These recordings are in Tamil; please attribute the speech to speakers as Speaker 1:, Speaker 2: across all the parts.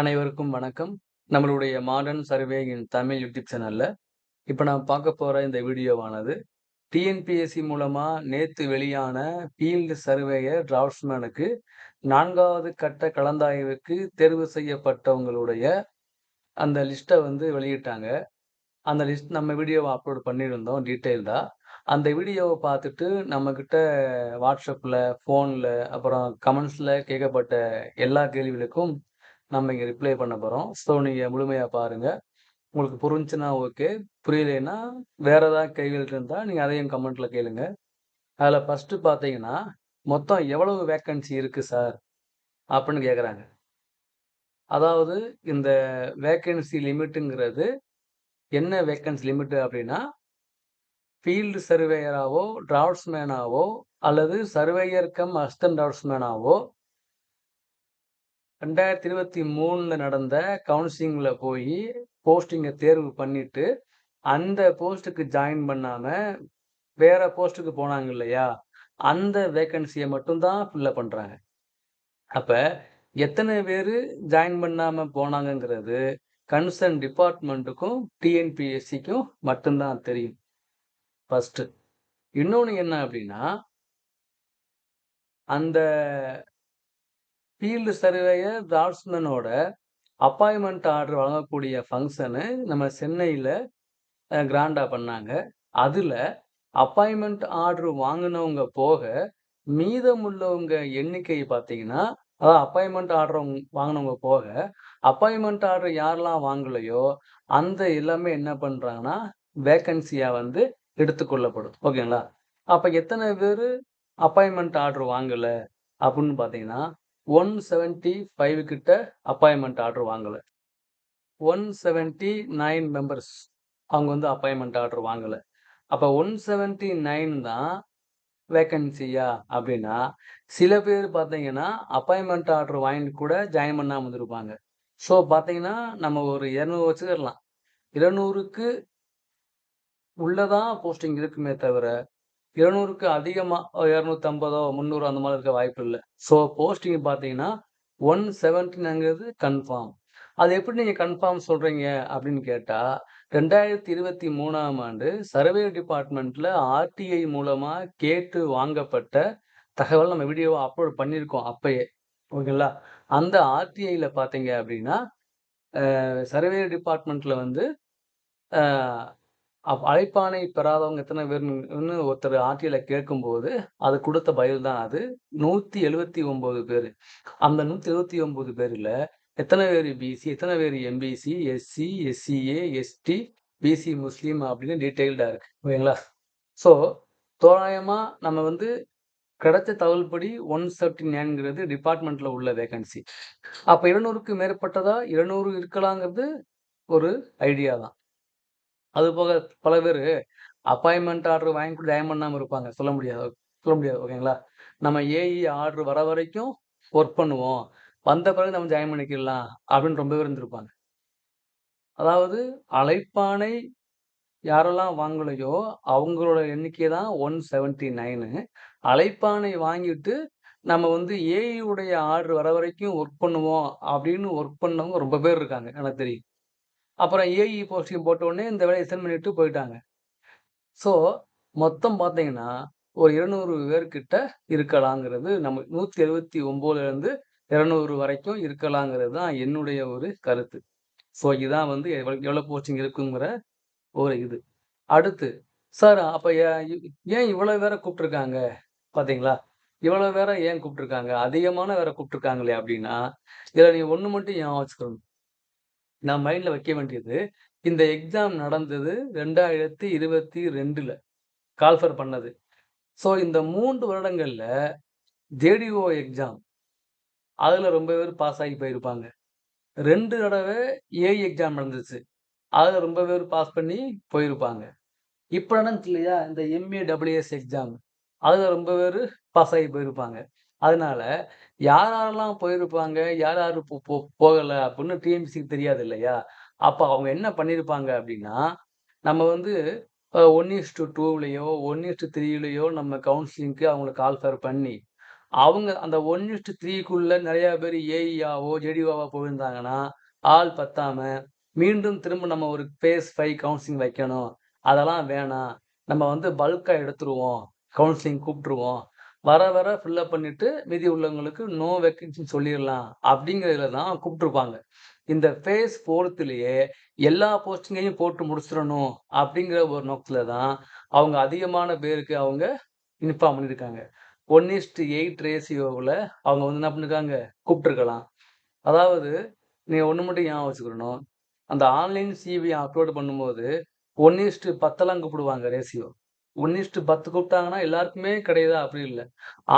Speaker 1: அனைவருக்கும் வணக்கம். நம்மளுடைய மாடர்ன் சர்வேயின் தமிழ் யூடியூப் சேனல்ல, இப்போ நான் பார்க்க போற இந்த வீடியோவானது, டிஎன்பிஎஸ்சி மூலமா நேற்று வெளியான ஃபீல்டு சர்வேயர் டிராஃப்ட்ஸ்மேனுக்கு நான்காவது கட்ட கலந்தாய்வுக்கு தேர்வு செய்யப்பட்டவங்களுடைய அந்த லிஸ்ட்டை வந்து வெளியிட்டாங்க. அந்த லிஸ்ட் நம்ம வீடியோவை அப்லோட் பண்ணியிருந்தோம் டீட்டெயில்டாக அந்த வீடியோவை பார்த்துட்டு நம்மக்கிட்ட வாட்ஸ்அப்பில் ஃபோன்ல, அப்புறம் கமெண்ட்ஸ்ல கேட்கப்பட்ட எல்லா கேள்விகளுக்கும் நம்ம இங்கே ரிப்ளை பண்ண போகிறோம் ஸோ நீங்கள் முழுமையாக பாருங்கள் உங்களுக்கு புரிஞ்சுன்னா ஓகே. புரியலைன்னா வேறு ஏதாவது கைகள் இருந்தால் நீங்கள் அதையும் கமெண்ட்டில் கேளுங்க. அதில் ஃபஸ்ட்டு பார்த்தீங்கன்னா, மொத்தம் எவ்வளவு வேக்கன்சி இருக்குது சார்? அப்படின்னு கேட்குறாங்க அதாவது இந்த வேக்கன்சி லிமிட்டுங்கிறது என்ன வேக்கன்சி லிமிட்டு அப்படின்னா, ஃபீல்டு சர்வேயராகவோ டிராஃப்ட்ஸ்மேனாவோ அல்லது சர்வேயர் கம் அஸ்டன் டிராஃப்ட்ஸ்மேனாவோ 2023ல நடந்த கவுன்சிலிங்கில் போய் போஸ்டிங்கை தேர்வு பண்ணிட்டு, அந்த போஸ்ட்டுக்கு ஜாயின் பண்ணாமல் வேற போஸ்ட்டுக்கு போனாங்க இல்லையா? அந்த வேக்கன்சியை மட்டும் தான் பண்ணுறாங்க அப்போ எத்தனை பேர் ஜாயின் பண்ணாமல் போனாங்கங்கிறது, கன்சர்ன் டிபார்ட்மெண்ட்டுக்கும் டிஎன்பிஎஸ்சிக்கும் மட்டும்தான் தெரியும். ஃபஸ்ட்டு இன்னொன்று என்ன அப்படின்னா அந்த ஃபீல்டு சர்வேயர் டிராஃப்ட்ஸ்மேனோட அப்பாயின்மெண்ட் ஆர்டர் வழங்கக்கூடிய ஃபங்க்ஷனு நம்ம சென்னையில் கிராண்டாக பண்ணாங்க. அதில் அப்பாயின்மெண்ட் ஆர்டர் வாங்கினவங்க போக, மீதமுள்ளவங்க எண்ணிக்கை பார்த்தீங்கன்னா, அதாவது அப்பாயின்மெண்ட் ஆர்டர் வாங்கினவங்க போக, அப்பாயின்மெண்ட் ஆர்டர் யாரெல்லாம் வாங்கலையோ, அந்த எல்லாமே என்ன பண்ணுறாங்கன்னா வேக்கன்சியாக வந்து எடுத்துக்கொள்ளப்படும். ஓகேங்களா? அப்போ எத்தனை பேர் அப்பாயின்மெண்ட் ஆர்டர் வாங்கலை அப்படின்னு பார்த்தீங்கன்னா, 175 கிட்ட அப்பாயின்மெண்ட் ஆர்டர் வாங்கல. 179 மெம்பர்ஸ் அவங்க வந்து அப்பாயின்மெண்ட் ஆர்டர் வாங்கல. அப்ப 179 தான் வேக்கன்சியா அப்படின்னா, சில பேர் பார்த்தீங்கன்னா, அப்பாயின்மெண்ட் ஆர்டர் வாங்கிட்டு கூட ஜாயின் பண்ணாமல் இருந்திருப்பாங்க. ஸோ பார்த்தீங்கன்னா, நம்ம ஒரு 200 வச்சுக்கிடலாம். இருநூறுக்கு உள்ளதான் போஸ்டிங் இருக்குமே தவிர, இருநூறுக்கு அதிகமாக இரநூத்தம்பதோ முந்நூறு அந்த மாதிரி இருக்க வாய்ப்பு இல்லை ஸோ போஸ்டிங் பார்த்தீங்கன்னா, 179ங்கிறது கன்ஃபார்ம். அது எப்படி நீங்கள் கன்ஃபார்ம் சொல்கிறீங்க அப்படின்னு கேட்டால் ரெண்டாயிரத்தி இருபத்தி மூணாம் ஆண்டு சர்வே டிபார்ட்மெண்ட்டில் ஆர்டிஐ மூலமாக கேட்டு வாங்கப்பட்ட தகவல் நம்ம வீடியோவை அப்லோட் பண்ணியிருக்கோம் அப்பயே. ஓகேங்களா? அந்த ஆர்டிஐயில் பார்த்தீங்க அப்படின்னா, சர்வே டிபார்ட்மெண்ட்டில் வந்து அப் அழைப்பானை பெறாதவங்க எத்தனை பேர்னு ஒருத்தர் ஆர்டிஐல கேட்கும்போது, அது கொடுத்த பதில் தான் அது. 179 பேரு. அந்த நூற்றி எழுபத்தி ஒம்பது பேரில் எத்தனை பேர் பிசி, எத்தனை பேர் MBC, SC, SCA, ST, BC முஸ்லீம் அப்படின்னு டீட்டெயில்டா இருக்கு. ஓகேங்களா? ஸோ தோராயமா நம்ம வந்து கிடைச்ச தகவல்படி 179ங்கிறது டிபார்ட்மென்ட்ல உள்ள வேகன்சி அப்ப 200க்கு மேற்பட்டதா 200 இருக்கலாங்கிறது ஒரு ஐடியா தான். அதுபோக பல பேர் அப்பாயின்மெண்ட் ஆர்டர் வாங்கி கூட ஜாயின் பண்ணாமல் இருப்பாங்க. சொல்ல முடியாது சொல்ல முடியாது. ஓகேங்களா? நம்ம ஏஇ ஆர்டர் வர வரைக்கும் ஒர்க் பண்ணுவோம். வந்த பிறகு நம்ம ஜாயின் பண்ணிக்கலாம் அப்படின்னு ரொம்ப பேர் இருந்திருப்பாங்க. அதாவது அழைப்பானை யாரெல்லாம் வாங்கலையோ, அவங்களோட எண்ணிக்கை தான் ஒன் செவன்ட்டி நைனு அழைப்பானை வாங்கிட்டு, நம்ம வந்து ஏஇ உடைய ஆர்டர் வர வரைக்கும் ஒர்க் பண்ணுவோம் அப்படின்னு ஒர்க் பண்ணவங்க ரொம்ப பேர் இருக்காங்க. எனக்கு தெரியும். அப்புறம் ஏஇ போஸ்டிங் போட்ட இந்த வேலையை சென்ட் பண்ணிட்டு போயிட்டாங்க. ஸோ மொத்தம் பார்த்தீங்கன்னா, ஒரு 200 பேர்கிட்ட இருக்கலாங்கிறது நம்ம 179லேருந்து 200 வரைக்கும் இருக்கலாங்கிறது தான் என்னுடைய ஒரு கருத்து. ஸோ இதுதான் வந்து எவ்வளோ எவ்வளோ போஸ்டிங் இருக்குங்கிற ஒரு இது. அடுத்து, சார் அப்போ ஏன் இவ்வளோ பேரை கூப்பிட்டுருக்காங்க? பார்த்தீங்களா? இவ்வளோ பேரை ஏன் கூப்பிட்டுருக்காங்க? அதிகமான வேற கூப்பிட்டுருக்காங்களே அப்படின்னா, இதில் நீ ஒன்று மட்டும் ஏன் வச்சுக்கணும். நான் மைண்டில் வைக்க வேண்டியது, இந்த எக்ஸாம் நடந்தது 2022ல கால்ஃபர் பண்ணது. ஸோ இந்த மூன்று வருடங்களில் ஜேடிஓ எக்ஸாம் அதில் ரொம்ப பேர் பாஸ் ஆகி போயிருப்பாங்க. ரெண்டு தடவை ஏஐ எக்ஸாம் நடந்துச்சு. அதில் ரொம்ப பேர் பாஸ் பண்ணி போயிருப்பாங்க. இப்போ நடந்துச்சு இல்லையா? இந்த எம்ஏ டபிள்யூஎஸ் எக்ஸாம் அதில் ரொம்ப பேர் பாஸ் ஆகி போயிருப்பாங்க. அதனால யார் யாரெல்லாம் போயிருப்பாங்க, யார் யார் போ அப்படின்னு டிஎம்சிக்கு தெரியாது இல்லையா? அப்போ அவங்க என்ன பண்ணியிருப்பாங்க அப்படின்னா, நம்ம வந்து ஒன் இஸ் டு டூவிலையோ ஒன் இஸ் டு த்ரீலையோ நம்ம கவுன்சிலிங்க்கு அவங்கள கால்ஃபர் பண்ணி, அவங்க அந்த ஒன் இஸ் டு த்ரீக்குள்ளே நிறையா பேர் ஏஇயாவோ, ஜேடிஓவா போயிருந்தாங்கன்னா, ஆள் பத்தாம, மீண்டும் திரும்ப நம்ம ஒரு ஃபேஸ் ஃபைவ் கவுன்சிலிங் வைக்கணும். அதெல்லாம் வேணாம். நம்ம வந்து பல்காக எடுத்துருவோம். கவுன்சிலிங் கூப்பிட்ருவோம் வர வர ஃபில்லப் பண்ணிட்டு, மீதி உள்ளவங்களுக்கு நோ வேக்கன்சின்னு சொல்லிடலாம் அப்படிங்கிறதுல தான் கூப்பிட்டுருப்பாங்க இந்த ஃபேஸ் ஃபோர்த்துலேயே எல்லா போஸ்டிங்கையும் போட்டு முடிச்சிடணும் அப்படிங்கிற ஒரு நோக்கத்துல தான், அவங்க அதிகமான பேருக்கு அவங்க இன்ஃபார்ம் பண்ணியிருக்காங்க. ஒன் இஸ்ட் எயிட் ரேசியோவில் அவங்க வந்து என்ன பண்ணிருக்காங்க? கூப்பிட்டுருக்கலாம் அதாவது, நீ ஒன்று மட்டும் ஞாபகம் வச்சுக்கிடணும். அந்த ஆன்லைன் சிவி அப்லோட் பண்ணும்போது 1:10லாம் கூப்பிடுவாங்க ரேசியோ ரேஷியோ. 1:10 கூப்பிட்டாங்கன்னா எல்லாருக்குமே கிடையாதா அப்படி இல்லை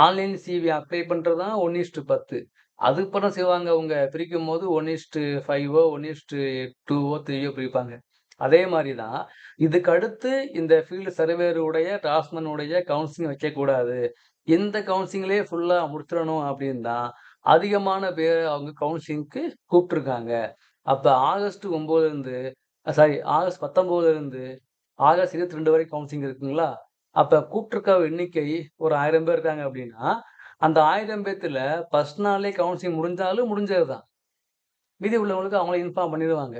Speaker 1: ஆன்லைன் சிவி அப்ளை பண்ணுறது தான் 1:10. அதுக்கப்புறம் செய்வாங்க அவங்க பிரிக்கும் போது ஒன்னிஸ்டு பிரிக்கும்போது 1:5ஓ, 1:2ஓ, 3ஓ பிரிப்பாங்க. அதே மாதிரி தான், இதுக்கு அடுத்து இந்த ஃபீல்டு சர்வேருடைய டாஸ்மனுடைய கவுன்சிலிங் வைக்கக்கூடாது. இந்த கவுன்சிலிங்லேயே ஃபுல்லாக முடிச்சிடணும் அப்படின்னு தான், அதிகமான பேர் அவங்க கவுன்சிலிங்க்கு கூப்பிட்டுருக்காங்க அப்போ ஆகஸ்ட் ஒம்பதுலேருந்து சாரி ஆகஸ்ட் 19லருந்து ஆகஸ்ட் 22 வரைக்கும் கவுன்சிலிங் இருக்குங்களா? அப்ப கூப்பிட்டுருக்க எண்ணிக்கை ஒரு ஆயிரம் பேர் இருக்காங்க அப்படின்னா, அந்த ஆயிரம் பேர்த்துல ஃபர்ஸ்ட் நாளே கவுன்சிலிங் முடிஞ்சாலும் முடிஞ்சது தான். மீதி உள்ளவங்களுக்கு அவங்கள இன்ஃபார்ம் பண்ணிடுவாங்க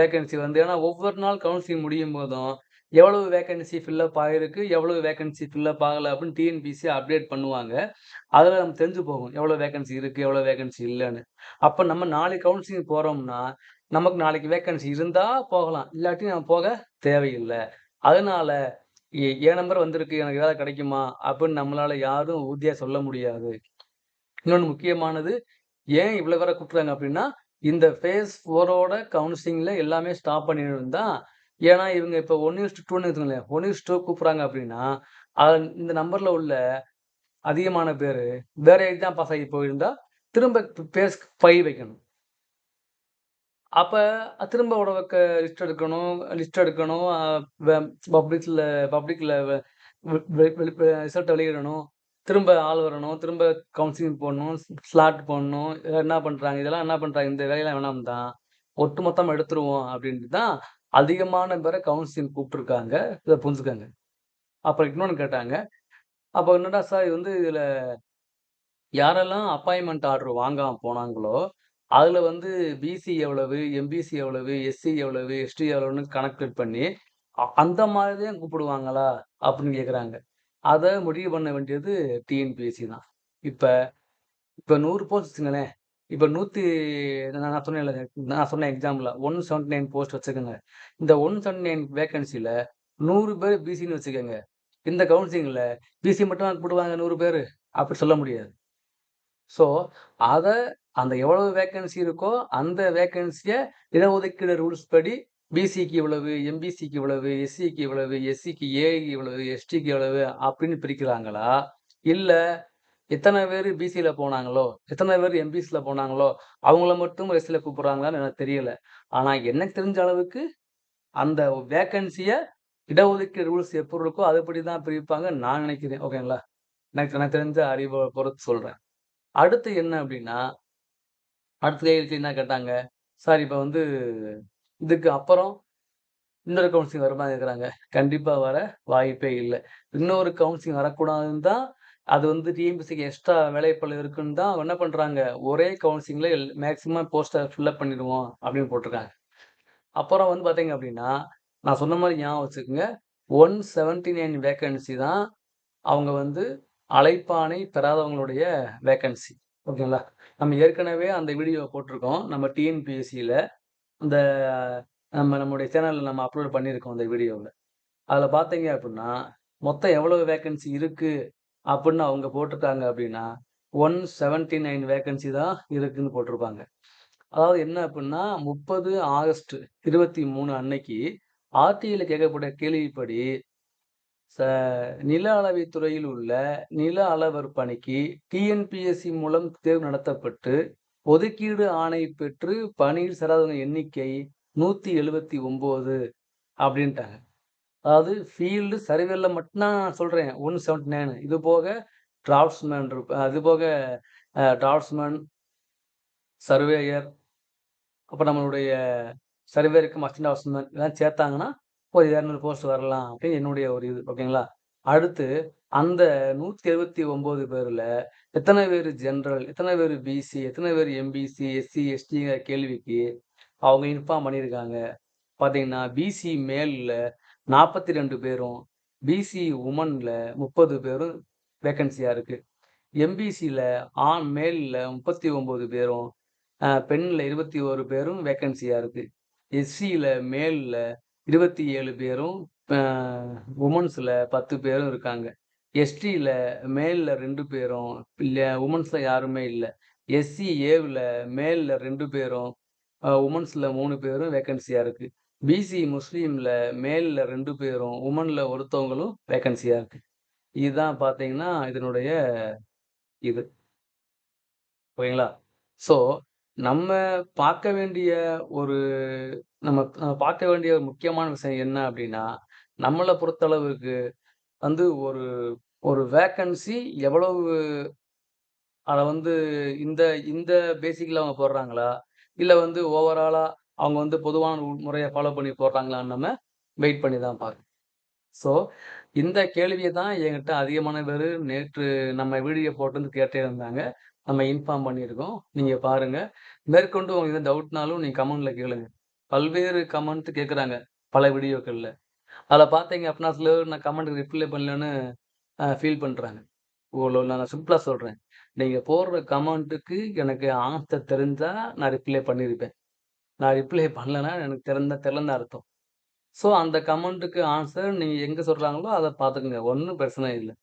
Speaker 1: வேகன்சி வந்து ஏன்னா ஒவ்வொரு நாள் கவுன்சிலிங் முடியும் போதும் எவ்வளவு வேகன்சி ஃபில்லப் ஆகிருக்கு ஆயிருக்கு, எவ்வளவு வேகன்சி ஃபில்லப் ஆகலை அப்படின்னு டிஎன்பிசி அப்டேட் பண்ணுவாங்க. அதில் நம்ம தெரிஞ்சு போகும். எவ்வளவு வேகன்சி இருக்கு, எவ்வளவு வேகன்சி இல்லைன்னு அப்ப நம்ம நாளைக்கு கவுன்சிலிங் போறோம்னா, நமக்கு நாளைக்கு வேக்கன்சி இருந்தால் போகலாம். இல்லாட்டி நம்ம போக தேவையில்லை அதனால் ஏ நம்பர் வந்திருக்கு. எனக்கு வேலை கிடைக்குமா? அப்படின்னு நம்மளால் யாரும் உறுதியாக சொல்ல முடியாது. இன்னொன்று முக்கியமானது, ஏன் இவ்வளோ பேர கூப்பிட்றாங்க அப்படின்னா, இந்த ஃபேஸ் ஃபோரோட கவுன்சிலிங்கில் எல்லாமே ஸ்டாப் பண்ணியிருந்தா ஏன்னா இவங்க இப்ப 1:2ன்னு இருக்குங்களேன். 1:2 கூப்பிடுறாங்க அப்படின்னா, அ இந்த நம்பரில் உள்ள அதிகமான பேர் வேற எக்ஸாம் பாஸ் ஆகி போயிருந்தா, திரும்ப ஃபேஸ் ஃபைவ் வைக்கணும். அப்ப திரும்ப ஒரு லிஸ்ட் எடுக்கணும் லிஸ்ட் எடுக்கணும். பப்ளிக்ல பப்ளிக்ல ரிசல்ட் வெளியிடணும். திரும்ப ஆள் வரணும். திரும்ப கவுன்சிலிங் போடணும். ஸ்லாட் போடணும். என்ன பண்றாங்க? இதெல்லாம் என்ன பண்றாங்க? இந்த வேலையெல்லாம் வேணாம் தான். ஒட்டுமொத்தமா எடுத்துருவோம் அப்படின்ட்டு தான், அதிகமான பேரை கவுன்சிலிங் கூப்பிட்ருக்காங்க இதை புரிஞ்சுக்கோங்க அப்புறம் இன்னொன்று கேட்டாங்க. அப்போ என்னடா சார் இது வந்து இதில் யாரெல்லாம் அப்பாயின்மெண்ட் ஆர்டர் வாங்காம போனாங்களோ, அதில் வந்து பிசி எவ்வளவு, எம்பிசி எவ்வளவு, எஸ்சி எவ்வளவு, எஸ்டி எவ்வளவுன்னு கணக்கு பண்ணி, அந்த மாதிரி தான் கூப்பிடுவாங்களா? அப்படின்னு கேட்குறாங்க. அதை முடிவு பண்ண வேண்டியது டிஎன்பிஎஸ்சி தான். இப்போ இப்போ நூறு போஸ்ட் வச்சுங்களேன் இப்போ நூற்றி நான் நான் சொன்னேன்ல, நான் சொன்ன எக்ஸாம்பிள்ல 179 போஸ்ட் வச்சுக்கோங்க இந்த ஒன் செவன்டி நைன் வேகன்சியில் நூறு பேர் பிசின்னு வச்சுக்கோங்க இந்த கவுன்சிலிங்ல பிசி மட்டும் கூப்பிடுவாங்க நூறு பேர் அப்படி சொல்ல முடியாது. ஸோ, அதை அந்த எவ்வளவு வேக்கன்சி இருக்கோ, அந்த வேக்கன்சியை இடஒதுக்கீடு ரூல்ஸ் படி பிசிக்கு இவ்வளவு, எம்பிசிக்கு இவ்வளவு, எஸ்சிக்கு இவ்வளவு, எஸ்சிக்கு ஏக்கு இவ்வளவு, எஸ்டிக்கு இவ்வளவு அப்படின்னு பிரிக்கிறாங்களா? இல்லை எத்தனை பேர் பிசியில் போனாங்களோ, எத்தனை பேர் எம்பிசியில் போனாங்களோ, அவங்கள மட்டும் எஸ்சியில் கூப்பிட்றாங்களான்னு எனக்கு தெரியல. ஆனால் எனக்கு தெரிஞ்ச அளவுக்கு, அந்த வேக்கன்சியை இடஒதுக்கீடு ரூல்ஸ் எப்படி இருக்கோ, அதுபடி தான் பிரிப்பாங்க நான் நினைக்கிறேன். ஓகேங்களா? எனக்கு எனக்கு தெரிஞ்ச அறிவை பொறுத்து சொல்கிறேன் அடுத்து என்ன அப்படின்னா அடுத்த கையெழுத்து என்ன கேட்டாங்க? சார் இப்போ வந்து இதுக்கு அப்புறம் இன்னொரு கவுன்சிலிங் வருமா இருக்கிறாங்க கண்டிப்பாக வர வாய்ப்பே இல்லை இன்னொரு கவுன்சிலிங் வரக்கூடாதுன்னு தான், அது வந்து டிஎம்பிசிக்கு எக்ஸ்ட்ரா வேலைப்பளு இருக்குன்னு தான் என்ன பண்ணுறாங்க ஒரே கவுன்சிலிங்கில் எல் மேக்ஸிமம் போஸ்டர் ஃபில் அப் பண்ணிடுவோம் அப்படின்னு போட்டிருக்காங்க. அப்புறம் வந்து பார்த்தீங்க அப்படின்னா, நான் சொன்ன மாதிரி ஞாபகம் வச்சுக்கோங்க ஒன் செவன்டி நைன் வேக்கன்சி தான் அவங்க வந்து அழைப்பானை பெறாதவங்களுடைய வேக்கன்சி. ஓகேங்களா? நம்ம ஏற்கனவே அந்த வீடியோ போட்டிருக்கோம். நம்ம டிஎன்பிஎஸ்சியில் இந்த நம்ம நம்முடைய சேனலில் நம்ம அப்லோட் பண்ணியிருக்கோம் அந்த வீடியோவில் அதில் பார்த்தீங்க அப்படின்னா, மொத்தம் எவ்வளோ வேக்கன்சி இருக்கு அப்படின்னு அவங்க போட்டிருக்காங்க அப்படின்னா, 179 வேக்கன்சி தான் இருக்குதுன்னு போட்டிருப்பாங்க. அதாவது என்ன அப்படின்னா, 30 ஆகஸ்ட் 23 அன்னைக்கு ஆர்டிஐயில் கேட்கப்பட்ட கேள்விப்படி, ச நில அளவை துறையில் உள்ள நில அளவர் பணிக்கு டிஎன்பிஎஸ்சி மூலம் தேர்வு நடத்தப்பட்டு, ஒதுக்கீடு ஆணை பெற்று பணியில் சேராதவங்க எண்ணிக்கை 179 அப்படின்ட்டாங்க. அதாவது ஃபீல்டு சர்வேல மட்டும் தான் நான் சொல்றேன். 179 இது போக டிராஃப்ட்ஸ்மேன் இருப்ப அது போக டிராஃப்ட்ஸ்மேன், சர்வேயர், அப்புறம் நம்மளுடைய சர்வேருக்கு அசிஸ்டன்ட் டிராஃப்ட்ஸ்மேன் இதெல்லாம் சேர்த்தாங்கன்னா, ஒரு 200 போஸ்ட் வரலாம் அப்படின்னு என்னுடைய ஒரு இது. ஓகேங்களா? அடுத்து அந்த நூற்றி எழுபத்தி ஒம்பது பேரில் எத்தனை பேர் ஜென்ரல் எத்தனை பேர் பிசி, எத்தனை பேர் எம்பிசி, எஸ்சி, எஸ்டிங்கிற கேள்விக்கு அவங்க இன்ஃபார்ம் பண்ணியிருக்காங்க. பார்த்தீங்கன்னா, பிசி மேலில் நாற்பத்தி ரெண்டு பேரும், பிசி உமனில் முப்பது பேரும் வேக்கன்சியாக இருக்குது எம்பிசியில் ஆண் மேலில் முப்பத்தி ஒம்பது பேரும், பெண்ணில் இருபத்தி ஒரு பேரும் வேக்கன்சியாக இருக்குது எஸ்சியில் மேலில் 27 பேரும், உமன்ஸில் பத்து பேரும் இருக்காங்க. எஸ்டியில் மேலில் ரெண்டு பேரும், இல்லை உமன்ஸில் யாருமே இல்லை எஸ்சி ஏவில் மேலில் ரெண்டு பேரும், உமன்ஸில் மூணு பேரும் வேக்கன்சியாக இருக்கு. பிசி முஸ்லீமில் மேலில் ரெண்டு பேரும், உமனில் ஒருத்தவங்களும் வேக்கன்சியாக இருக்குது இதுதான் பார்த்தீங்கன்னா, இதனுடைய இது. ஓகேங்களா? ஸோ, நம்ம பார்க்க வேண்டிய ஒரு நம்ம பார்க்க வேண்டிய ஒரு முக்கியமான விஷயம் என்ன அப்படின்னா, நம்மள பொறுத்தளவுக்கு வந்து ஒரு ஒரு வேக்கன்சி எவ்வளவு அத வந்து இந்த இந்த பேசிக்ல அவங்க போடுறாங்களா? இல்ல வந்து ஓவராலா அவங்க வந்து பொதுவான உ முறைய ஃபாலோ பண்ணி போடுறாங்களான்னு நம்ம வெயிட் பண்ணி தான் பார்க்கணும். ஸோ, இந்த கேள்விய தான் என்கிட்ட அதிகமான பேரு நேற்று நம்ம வீடியோ போட்டு கேட்டே இருந்தாங்க. நம்ம இன்ஃபார்ம் பண்ணியிருக்கோம். நீங்கள் பாருங்கள் மேற்கொண்டு உங்களுக்கு எதாவது டவுட்னாலும் நீங்கள் கமெண்டில் கேளுங்க. பல்வேறு கமெண்ட் கேட்குறாங்க, பல வீடியோக்களில் அதில் பார்த்தீங்க அப்படின்னா சில நான் கமெண்ட்டுக்கு ரிப்ளை பண்ணலன்னு ஃபீல் பண்ணுறாங்க இவ்வளோ நான் சிம்பிளாக சொல்கிறேன் நீங்கள் போடுற கமெண்ட்டுக்கு எனக்கு ஆன்சர் தெரிஞ்சால் நான் ரிப்ளை பண்ணியிருப்பேன். நான் ரிப்ளை பண்ணலன்னா எனக்கு தெரிந்த தெரியலன்னு அர்த்தம். ஸோ, அந்த கமெண்ட்டுக்கு ஆன்சர் நீங்கள் எங்கே சொல்கிறாங்களோ அதை பார்த்துக்குங்க ஒன்றும் பிரச்சனை இல்லை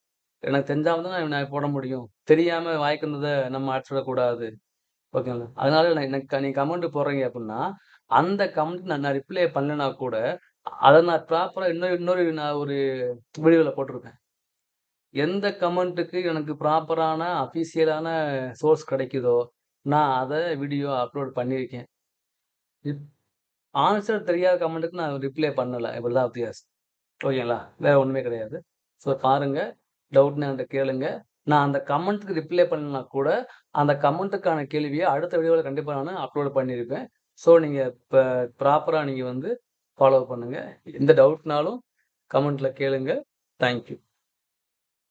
Speaker 1: எனக்கு தெரிஞ்சால் தான் நான் போட முடியும். தெரியாமல் வாய்க்கு நம்ம அடிச்சுடக்கூடாது. ஓகேங்களா? அதனால நான் எனக்கு நீ கமெண்ட் போடுறீங்க அப்படின்னா அந்த கமெண்ட் நான் நான் ரிப்ளை பண்ணலனா கூட, அதை நான் ப்ராப்பராக இன்னொரு இன்னொரு நான் ஒரு வீடியோவில் போட்டிருப்பேன். எந்த கமெண்ட்டுக்கு எனக்கு ப்ராப்பரான அஃபிஷியலான சோர்ஸ் கிடைக்குதோ, நான் அதை வீடியோ அப்லோட் பண்ணியிருக்கேன். இப் ஆன்சர் தெரியாத கமெண்ட்டுக்கு நான் ரிப்ளை பண்ணலை தான் வித்தியாசம். ஓகேங்களா? வேறு ஒன்றுமே கிடையாது. ஸோ, பாருங்கள் டவுட்னு என்கிட்ட கேளுங்க. நான் அந்த கமெண்ட்டுக்கு ரிப்ளை பண்ணலனா கூட, அந்த கமெண்ட்டுக்கான கேள்வியை அடுத்த வீடியோவில் கண்டிப்பாக நான் அப்லோட் பண்ணியிருப்பேன். ஸோ, நீங்கள் இப்போ ப்ராப்பராக நீங்கள் வந்து ஃபாலோ பண்ணுங்க. எந்த டவுட்னாலும் கமெண்ட்டில் கேளுங்க. Thank you.